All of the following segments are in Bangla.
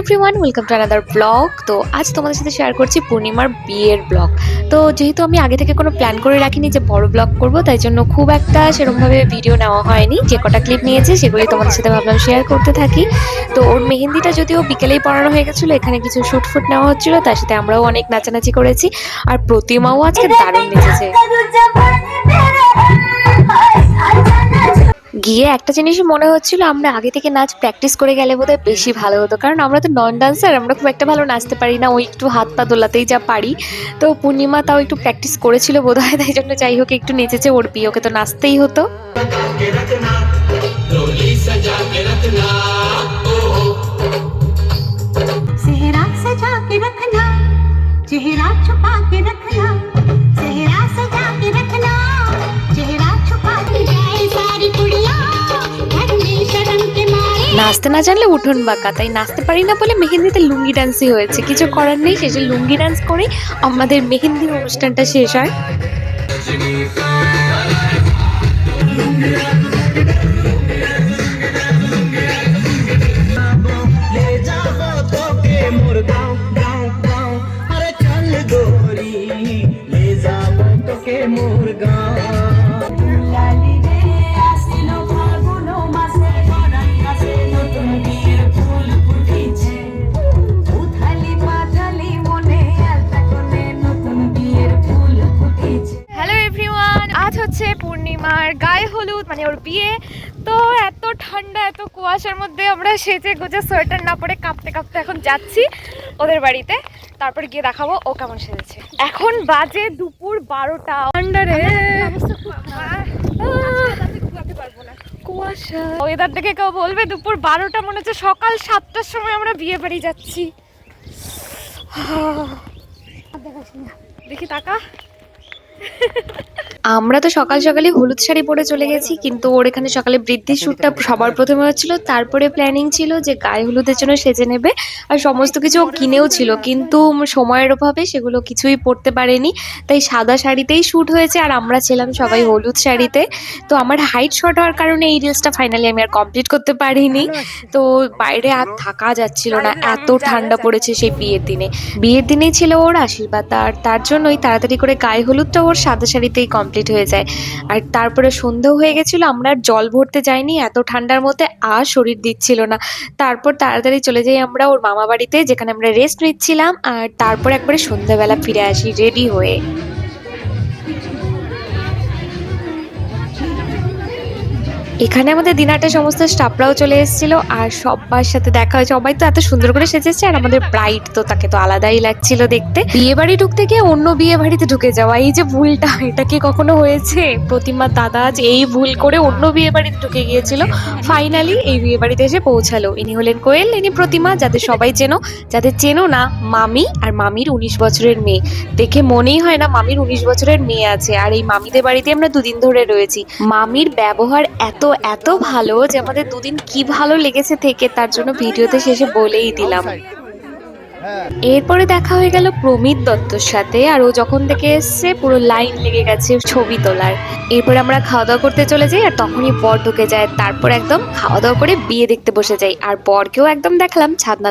Everyone welcome to another blog তো আজ তোমাদের সাথে শেয়ার করছি পূর্ণিমার বিয়ের ব্লগ তো যেহেতু আমি আগে থেকে কোনো প্ল্যান করে রাখিনি যে বড় ব্লগ করব তাই জন্য খুব একটা সেরকমভাবে ভিডিও নেওয়া হয়নি। যে কটা ক্লিপ নিয়েছে সেগুলি তোমাদের সাথে ভাবলাম শেয়ার করতে থাকি। তো ওর মেহেন্দিটা যদিও বিকেলেই পড়ানো হয়ে গেছিল এখানে কিছু শুট ফুট নেওয়া হচ্ছিল তার সাথে আমরাও অনেক নাচানাচি করেছি। আর প্রতিমাও আজকে দারুণ নেচেছে। গিয়ে একটা জিনিসই মনে হচ্ছিল আমরা আগে থেকে নাচ প্র্যাকটিস করে গেলে বোধহয় বেশি ভালো হতো কারণ আমরা তো নন ডান্সার আমরা খুব একটা ভালো নাচতে পারি না ওই একটু হাত পা দোলাতেই যা পারি তো পূর্ণিমা তাও একটু প্র্যাকটিস করেছিল বোধ হয় তাই জন্য যাই হোক একটু নেচেছে ওর বিয়ে ওকে তো নাচতেই হতো के रखना डोली सजा के रखना सेहरा सजा के रखना चेहरा छुपा के रखना নাচতে না জানলে উঠোন বাঁকা, তাই নাচতে পারি না বলে মেহেন্দিতে লুঙ্গি ডান্সই হয়েছে। কিছু করার নেই শেষে লুঙ্গি ডান্স করে আমাদের মেহেন্দির অনুষ্ঠানটা শেষ হয়। ले হলুদ মানে ওর বিয়ে। তো এত ঠান্ডা, এত কুয়াশার মধ্যে আমরা সেজে গুজে সোয়েটার না পরে কাঁপতে কাঁপতে এখন যাচ্ছি ওদের বাড়িতে। তারপরে গিয়ে দেখাবো ও কেমন সেজেছে। এখন বাজে দুপুর বারোটা। ঠান্ডা রে। কুয়াশা। ওয়েদার দেখে কেউ বলবে দুপুর বারোটা, মনে হচ্ছে সকাল সাতটার সময় আমরা বিয়ে বাড়ি যাচ্ছি। দেখি টাকা আমরা তো সকাল সকালে হলুদ শাড়ি পরে চলে গেছি, কিন্তু ওর এখানে সকালে বৃদ্ধির শ্যুটটা সবার প্রথমে হচ্ছিল, তারপরে প্ল্যানিং ছিল যে গায়ে হলুদের জন্য সেজে নেবে, আর সমস্ত কিছু ও কিনেও ছিল, কিন্তু সময়ের অভাবে সেগুলো কিছুই পরতে পারেনি, তাই সাদা শাড়িতেই শ্যুট হয়েছে, আর আমরা ছিলাম সবাই হলুদ শাড়িতে। তো আমার হাইট শর্ট হওয়ার কারণে এই রিলসটা ফাইনালি আমি আর কমপ্লিট করতে পারিনি। তো বাইরে আর থাকা যাচ্ছিল না, এত ঠান্ডা পড়েছে সেই বিয়ের দিনে। বিয়ের দিনেই ছিল ওর আশীর্বাদ, আর তার জন্যই তাড়াতাড়ি করে গায়ে হলুদটা ওর সাদা শাড়িতেই কমপ্লিট হয়ে যায়। আর তারপরে সন্ধ্যেও হয়ে গেছিল, আমরা জল ভরতে যাইনি, এত ঠান্ডার মধ্যে আর শরীর দিচ্ছিল না। তারপর তাড়াতাড়ি চলে যাই আমরা ওর মামা বাড়িতে যেখানে আমরা রেস্ট নিচ্ছিলাম, আর তারপর একবারে সন্ধ্যাবেলা ফিরে আসি রেডি হয়ে। এখানে আমাদের দিনারটা সমস্ত স্টাফরাও চলে এসেছিল আর সবার সাথে দেখা হয়েছে। সবাই তো এত সুন্দর করে সেজেছে আর আমাদের ব্রাইড তো তাকে তো আলাদাই লাগছিল দেখতে। বিয়ে বাড়ি ঢুকতে গিয়ে অন্য বিয়ে বাড়িতে ঢুকে যাওয়া। এই যে ভুলটা, এটা কি কখনো হয়েছে? প্রতিমার দাদা আজ এই ভুল করে অন্য বিয়ে বাড়িতে ঢুকে গিয়েছিল। ফাইনালি এই বিয়ে বাড়িতে এসে পৌঁছালো। ইনি হলেন কোয়েল, ইনি প্রতিমা, যাদের সবাই চেনো। যাদের চেনো না, মামি আর মামির উনিশ বছরের মেয়ে। দেখে মনেই হয় না মামির উনিশ বছরের মেয়ে আছে। আর এই মামিদের বাড়িতে আমরা দুদিন ধরে রয়েছি। মামির ব্যবহার এত এত ভালো যে আমাদের দুদিন কি ভালো লেগেছে থেকে তার জন্য ভিডিওতে শেষে বলেই দিলাম। এরপরে দেখা হয়ে গেল প্রমিত দত্তর সাথে, আর ও যখন থেকে এসছে পুরো লাইন লেগে গেছে ছবি তোলার। এরপরে আমরা খাওয়া দাওয়া করতে চলে যাই, আর তখনই বর ঢুকে যায়। তারপর একদম খাওয়া দাওয়া করে বিয়ে দেখতে বসে যাই। আর বরকেও একদম দেখলাম ছাদনা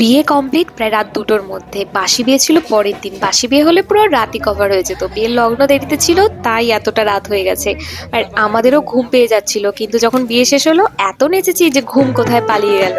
বিয়ে কমপ্লিট প্রায় রাত দুটোর মধ্যে। বাসি বিয়ে ছিল পরের দিন। বাসি বিয়ে হলে পুরো রাতই কভার হয়ে যেত। বিয়ের লগ্ন দেরিতে ছিল, তাই এতটা রাত হয়ে গেছে। আর আমাদেরও ঘুম পেয়ে যাচ্ছিল, কিন্তু যখন বিয়ে শেষ হলো, এত নেচেছি যে ঘুম কোথায় পালিয়ে গেল।